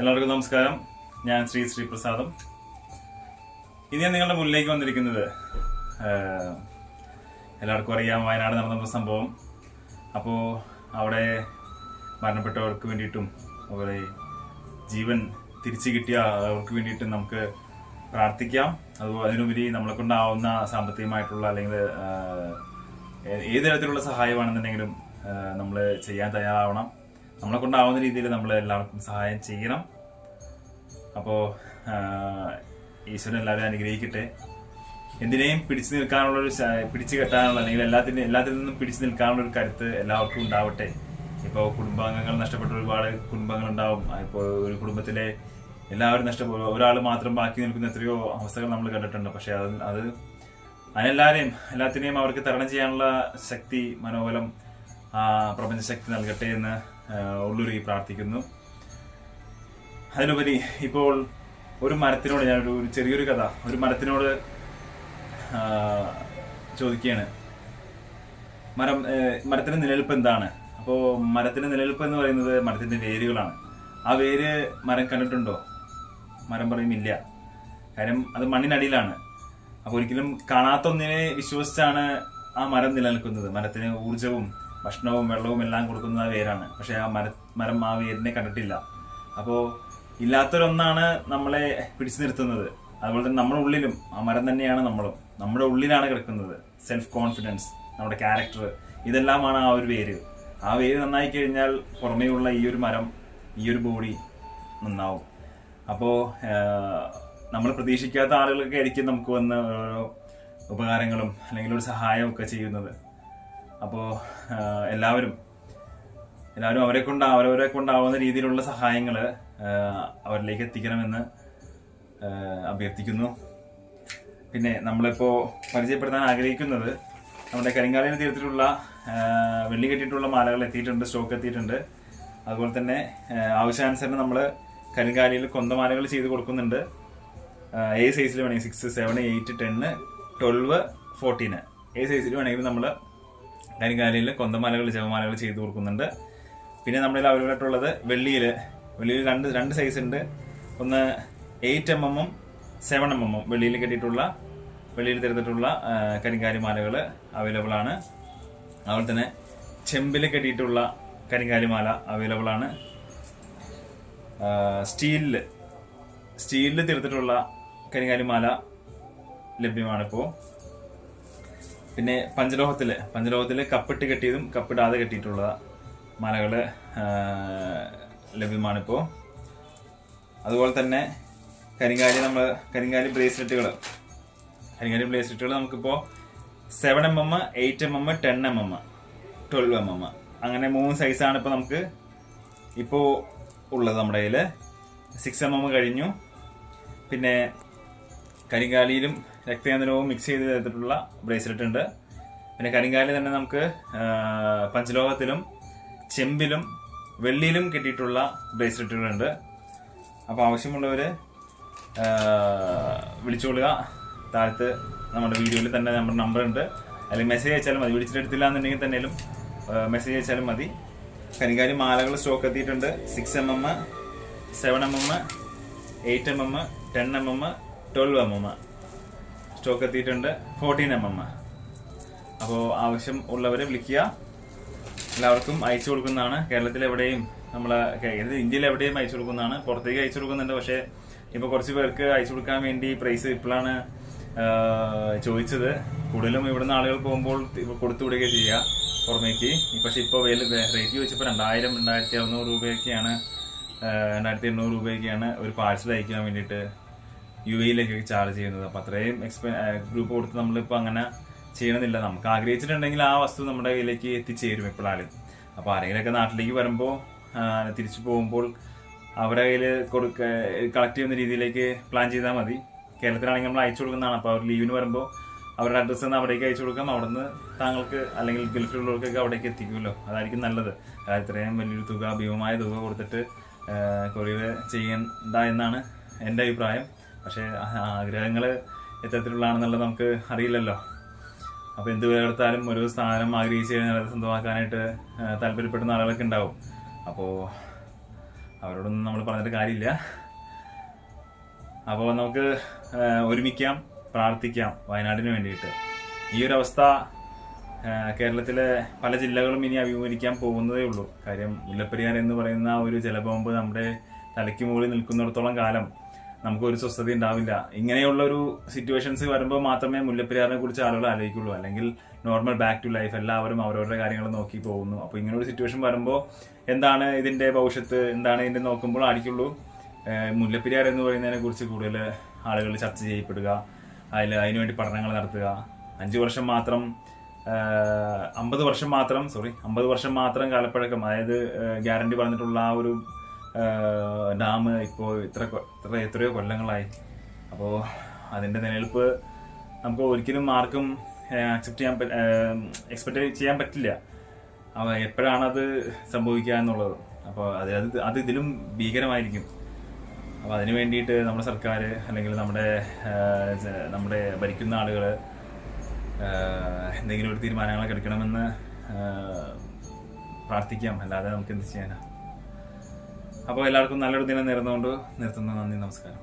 എല്ലാവർക്കും നമസ്കാരം. ഞാൻ ശ്രീ ശ്രീപ്രസാദം ഇനി ഞാൻ നിങ്ങളുടെ മുന്നിലേക്ക് വന്നിരിക്കുന്നത് എല്ലാവർക്കും അറിയാം വയനാട് നടന്ന സംഭവം. അപ്പോൾ അവിടെ മരണപ്പെട്ടവർക്ക് വേണ്ടിയിട്ടും അതുപോലെ ജീവൻ തിരിച്ചു കിട്ടിയ അവർക്ക് വേണ്ടിയിട്ടും നമുക്ക് പ്രാർത്ഥിക്കാം. അതുപോലെ അതിനുപരി നമ്മളെ കൊണ്ടാവുന്ന സാമ്പത്തികമായിട്ടുള്ള അല്ലെങ്കിൽ ഏത് തരത്തിലുള്ള സഹായമാണെന്നുണ്ടെങ്കിലും നമ്മൾ ചെയ്യാൻ തയ്യാറാവണം. നമ്മളെ കൊണ്ടാവുന്ന രീതിയിൽ നമ്മൾ എല്ലാവർക്കും സഹായം ചെയ്യണം. അപ്പോൾ ഈശ്വരൻ എല്ലാവരും അനുഗ്രഹിക്കട്ടെ. എന്തിനേയും പിടിച്ചു നിൽക്കാനുള്ള ഒരു പിടിച്ചു കെട്ടാനുള്ള അല്ലെങ്കിൽ എല്ലാത്തിനും എല്ലാത്തിൽ നിന്നും പിടിച്ചു നിൽക്കാനുള്ള ഒരു കരുത്ത് എല്ലാവർക്കും ഉണ്ടാവട്ടെ. ഇപ്പോൾ കുടുംബാംഗങ്ങൾ നഷ്ടപ്പെട്ട ഒരുപാട് കുടുംബങ്ങൾ ഉണ്ടാവും ഇപ്പോൾ ഒരു കുടുംബത്തിലെ എല്ലാവരും നഷ്ടപ്പെടും ഒരാൾ മാത്രം ബാക്കി നിൽക്കുന്ന എത്രയോ അവസ്ഥകൾ നമ്മൾ കണ്ടിട്ടുണ്ട്. പക്ഷെ അത് അത് അതിനെല്ലാവരെയും എല്ലാത്തിനെയും അവർക്ക് തരണം ചെയ്യാനുള്ള ശക്തി മനോബലം പ്രപഞ്ചശക്തി നൽകട്ടെ എന്ന് ഉള്ളുരുകി പ്രാർത്ഥിക്കുന്നു. അതിനുപരി ഇപ്പോൾ ഒരു മരത്തിനോട് ഞാനൊരു ഒരു ചെറിയൊരു കഥ ഒരു മരത്തിനോട് ചോദിക്കുകയാണ്. മരം മരത്തിന്റെ നിലനിൽപ്പ് എന്താണ്? അപ്പോൾ മരത്തിന്റെ നിലനിൽപ്പ് എന്ന് പറയുന്നത് മരത്തിന്റെ വേരുകളാണ്. ആ വേര് മരം കണ്ടിട്ടുണ്ടോ? മരം പറയും ഇല്ല കാര്യം അത് മണ്ണിനടിയിലാണ്. അപ്പോൾ ഒരിക്കലും കാണാത്ത ഒന്നിനെ വിശ്വസിച്ചാണ് ആ മരം നിലനിൽക്കുന്നത്. മരത്തിന് ഊർജവും ഭക്ഷണവും വെള്ളവും എല്ലാം കൊടുക്കുന്ന വേരാണ്. പക്ഷെ ആ മര മരം ആ വേരിനെ കണ്ടിട്ടില്ല. അപ്പോൾ ഇല്ലാത്തൊരൊന്നാണ് നമ്മളെ പിടിച്ചു നിർത്തുന്നത്. അതുപോലെ തന്നെ നമ്മുടെ ഉള്ളിലും ആ മരം തന്നെയാണ് നമ്മളും. നമ്മുടെ ഉള്ളിലാണ് കിടക്കുന്നത്. സെൽഫ് കോൺഫിഡൻസ് നമ്മുടെ ക്യാരക്ടർ ഇതെല്ലാമാണ് ആ ഒരു വേര്. ആ വേര് നന്നായി കഴിഞ്ഞാൽ പുറമേയുള്ള ഈ ഒരു മരം ഈ ഒരു ബോഡി നന്നാവും. അപ്പോൾ നമ്മൾ പ്രതീക്ഷിക്കാത്ത ആളുകളൊക്കെ ആയിരിക്കും നമുക്ക് വന്ന ഓരോ ഉപകാരങ്ങളും അല്ലെങ്കിൽ ഒരു സഹായമൊക്കെ ചെയ്യുന്നത്. അപ്പോൾ എല്ലാവരും എല്ലാവരും അവരെ കൊണ്ട് അവരവരെ കൊണ്ടാവുന്ന രീതിയിലുള്ള സഹായങ്ങൾ അവരിലേക്ക് എത്തിക്കണമെന്ന് അഭ്യർത്ഥിക്കുന്നു. പിന്നെ നമ്മളിപ്പോൾ പരിചയപ്പെടുത്താൻ ആഗ്രഹിക്കുന്നത് നമ്മുടെ കരിങ്കാലിന് തീരത്തിലുള്ള വെള്ളി കെട്ടിയിട്ടുള്ള മാലകൾ എത്തിയിട്ടുണ്ട് സ്റ്റോക്ക് എത്തിയിട്ടുണ്ട്. അതുപോലെ തന്നെ ആവശ്യാനുസരണം നമ്മൾ കരിങ്കാലിയിൽ കൊന്തമാലകൾ ചെയ്ത് കൊടുക്കുന്നുണ്ട്. ഏത് സൈസിൽ വേണമെങ്കിൽ six seven eight ten twelve fourteen ഏത് സൈസിൽ വേണമെങ്കിൽ നമ്മൾ കരിങ്കാലിയിൽ കൊന്തമാലകൾ ജപമാലകൾ ചെയ്തു കൊടുക്കുന്നുണ്ട്. പിന്നെ നമ്മുടെ അവൈലബിൾ ആയിട്ടുള്ളത് വെള്ളിയിൽ വെള്ളിയിൽ രണ്ട് രണ്ട് സൈസ് ഉണ്ട്. ഒന്ന് എയ്റ്റ് എം എമ്മും സെവൻ എം എമ്മും വെള്ളിയിൽ കെട്ടിയിട്ടുള്ള വെള്ളിയിൽ തരുന്നിട്ടുള്ള കരിങ്കാലി മാലകൾ അവൈലബിൾ ആണ് അതുപോലെ തന്നെ ചെമ്പിൽ കെട്ടിയിട്ടുള്ള കരിങ്കാലി മാല അവൈലബിൾ ആണ് സ്റ്റീലിൽ സ്റ്റീലിൽ തീർത്തിട്ടുള്ള കരിങ്കാലിമാല ലഭ്യമാണിപ്പോൾ പിന്നെ പഞ്ചലോഹത്തിൽ പഞ്ചലോഹത്തിൽ കപ്പിട്ട് കെട്ടിയതും കപ്പിടാതെ കെട്ടിയിട്ടുള്ള മലകൾ ലഭ്യമാണിപ്പോൾ അതുപോലെ തന്നെ കരിങ്കാലി നമ്മൾ കരിങ്കാലി ബ്രേസ്ലെറ്റുകൾ കരിങ്കാലി ബ്രേസ്ലെറ്റുകൾ നമുക്കിപ്പോൾ seven M M eight M M ten M M twelve M M അങ്ങനെ മൂന്ന് സൈസാണ് ഇപ്പോൾ നമുക്ക് ഇപ്പോൾ ഉള്ളത് നമ്മുടെ കയ്യിൽ സിക്സ് എം എം കഴിഞ്ഞു. പിന്നെ കരിങ്കാലിയിലും രക്തചന്ദനവും മിക്സ് ചെയ്ത് ചെയ്തിട്ടുള്ള ബ്രേസ്ലെറ്റ് ഉണ്ട്. പിന്നെ കരിങ്കാലി തന്നെ നമുക്ക് പഞ്ചലോഹത്തിലും ചെമ്പിലും വെള്ളിയിലും കിട്ടിയിട്ടുള്ള ബ്രേസ്ലെറ്റുകളുണ്ട് അപ്പോൾ ആവശ്യമുള്ളവർ വിളിച്ചുകൊള്ളുക താഴത്ത് നമ്മുടെ വീഡിയോയിൽ തന്നെ നമ്മുടെ നമ്പർ ഉണ്ട്. അല്ലെങ്കിൽ മെസ്സേജ് അയച്ചാലും മതി. വിളിച്ചിട്ടെടുത്തില്ല എന്നുണ്ടെങ്കിൽ തന്നെയും മെസ്സേജ് അയച്ചാലും മതി. കരിങ്കാലി മാലകൾ സ്റ്റോക്ക് എത്തിയിട്ടുണ്ട്. Six M M seven M M eight M M ten M M twelve M M stock എത്തിയിട്ടുണ്ട്. ഫോർട്ടീൻ എം എം അപ്പോൾ ആവശ്യം ഉള്ളവരെ വിളിക്കുക. എല്ലാവർക്കും അയച്ചു കൊടുക്കുന്നതാണ്. കേരളത്തിൽ എവിടെയും നമ്മളെ ഇത് ഇന്ത്യയിൽ എവിടെയും അയച്ചു കൊടുക്കുന്നതാണ്. പുറത്തേക്ക് അയച്ചു കൊടുക്കുന്നുണ്ട്. പക്ഷേ ഇപ്പോൾ കുറച്ച് പേർക്ക് അയച്ചു കൊടുക്കാൻ വേണ്ടി പ്രൈസ് ഇപ്പോഴാണ് ചോദിച്ചത്. കൂടുതലും ഇവിടുന്ന് ആളുകൾ പോകുമ്പോൾ കൊടുത്തു വിടുകയോ ചെയ്യുക പുറമേക്ക്. പക്ഷെ ഇപ്പോൾ വില റേറ്റ് ചോദിച്ചപ്പോൾ രണ്ടായിരം രണ്ടായിരത്തി അറുന്നൂറ് രൂപയൊക്കെയാണ് രണ്ടായിരത്തി എണ്ണൂറ് രൂപയൊക്കെയാണ് ഒരു പാഴ്സൽ അയക്കാൻ വേണ്ടിയിട്ട് യു എയിലേക്ക് ചാർജ് ചെയ്യുന്നത്. അപ്പോൾ അത്രയും എക്സ്പെ ഗ്രൂപ്പ് കൊടുത്ത് നമ്മളിപ്പോൾ അങ്ങനെ ചെയ്യണമെന്നില്ല നമുക്ക് ആഗ്രഹിച്ചിട്ടുണ്ടെങ്കിൽ ആ വസ്തു നമ്മുടെ കയ്യിലേക്ക് എത്തിച്ചേരും എപ്പോഴാലും അപ്പോൾ ആരെങ്കിലുമൊക്കെ നാട്ടിലേക്ക് വരുമ്പോൾ തിരിച്ചു പോകുമ്പോൾ അവരുടെ കയ്യിൽ കൊടുക്ക കളക്ട് ചെയ്യുന്ന രീതിയിലേക്ക് പ്ലാൻ ചെയ്താൽ മതി. കേരളത്തിലാണെങ്കിൽ നമ്മൾ അയച്ചു കൊടുക്കുന്നതാണ്. അപ്പോൾ അവർ ലീവിന് വരുമ്പോൾ അവരുടെ അഡ്രസ്സ് നിന്ന് അവിടേക്ക് അയച്ചു കൊടുക്കാം. അവിടുന്ന് താങ്കൾക്ക് അല്ലെങ്കിൽ ഗൾഫിലുള്ളവർക്കൊക്കെ അവിടേക്ക് എത്തിക്കുമല്ലോ. അതായിരിക്കും നല്ലത്. ഇത്രയും വലിയൊരു തുക ഭീമമായ തുക കൊടുത്തിട്ട് കൊറിയർ ചെയ്യേണ്ട എന്നാണ് എന്റെ അഭിപ്രായം. പക്ഷേ ആഗ്രഹങ്ങൾ എത്തരത്തിലുള്ളതാണെന്നുള്ളത് നമുക്ക് അറിയില്ലല്ലോ. അപ്പോൾ എന്ത് വില ഒരു സ്ഥാനം ആഗ്രഹിച്ച് കഴിഞ്ഞാൽ അത് സ്വന്തമാക്കാനായിട്ട് താല്പര്യപ്പെടുന്ന ആളുകളൊക്കെ ഉണ്ടാവും. അപ്പോൾ അവരോടൊന്നും നമ്മൾ പറഞ്ഞിട്ട് കാര്യമില്ല. അപ്പോൾ നമുക്ക് ഒരുമിക്കാം പ്രാർത്ഥിക്കാം വയനാടിന് വേണ്ടിയിട്ട്. ഈ ഒരു അവസ്ഥ കേരളത്തിലെ പല ജില്ലകളും ഇനി അഭിമുഖീകരിക്കാൻ പോകുന്നതേ ഉള്ളൂ. കാര്യം മുല്ലപ്പെരിയാർ എന്ന് പറയുന്ന ഒരു ജലബോംബ് നമ്മുടെ തലയ്ക്ക് മുകളിൽ നിൽക്കുന്നിടത്തോളം കാലം നമുക്കൊരു സ്വസ്ഥത ഉണ്ടാവില്ല. ഇങ്ങനെയുള്ള ഒരു സിറ്റുവേഷൻസ് വരുമ്പോൾ മാത്രമേ മുല്ലപ്പെരിയാറിനെ കുറിച്ച് ആളുകൾ ആലോചിക്കുള്ളൂ. അല്ലെങ്കിൽ നോർമൽ ബാക്ക് ടു ലൈഫ് എല്ലാവരും അവരവരുടെ കാര്യങ്ങൾ നോക്കി പോകുന്നു. അപ്പോൾ ഇങ്ങനെ ഒരു സിറ്റുവേഷൻ വരുമ്പോൾ എന്താണ് ഇതിന്റെ ഭവിഷ്യത്ത്? എന്താണ് ഇതിന്റെ നോക്കുമ്പോൾ ആയിരിക്കുള്ളൂ. മുല്ലപ്പെരിയാർ എന്ന് പറയുന്നതിനെ കുറിച്ച് കൂടുതൽ ആളുകൾ ചർച്ച ചെയ്യപ്പെടുക. അതിൽ അതിനുവേണ്ടി പഠനങ്ങൾ നടത്തുക. അഞ്ച് വർഷം മാത്രം അമ്പത് വർഷം മാത്രം സോറി അമ്പത് വർഷം മാത്രം കാലപ്പഴക്കം അതായത് ഗ്യാരണ്ടി പറഞ്ഞിട്ടുള്ള ആ ഒരു ഡാം ഇപ്പോൾ ഇത്ര ഇത്ര എത്രയോ കൊല്ലങ്ങളായി. അപ്പോൾ അതിന്റെ നിലനിൽപ്പ് നമുക്ക് ഒരിക്കലും ആർക്കും അക്സെപ്റ്റ് ചെയ്യാൻ എക്സ്പെക്ട് ചെയ്യാൻ പറ്റില്ല. എപ്പോഴാണ് എപ്പോഴാണത് സംഭവിക്കുക എന്നുള്ളത്. അപ്പോൾ അത് അത് അത് ഇതിലും ഭീകരമായിരിക്കും. അപ്പോൾ അതിന് വേണ്ടിയിട്ട് നമ്മുടെ സർക്കാർ അല്ലെങ്കിൽ നമ്മുടെ നമ്മുടെ ഭരിക്കുന്ന ആളുകൾ എന്തെങ്കിലും ഒരു തീരുമാനങ്ങളൊക്കെ എടുക്കണമെന്ന് പ്രാർത്ഥിക്കാം. അല്ലാതെ നമുക്ക് എന്ത് ചെയ്യാനാ? അപ്പോൾ എല്ലാവർക്കും നല്ലൊരു ദിനം നേർന്നുകൊണ്ട് നിർത്തുന്നു. നന്ദി നമസ്കാരം.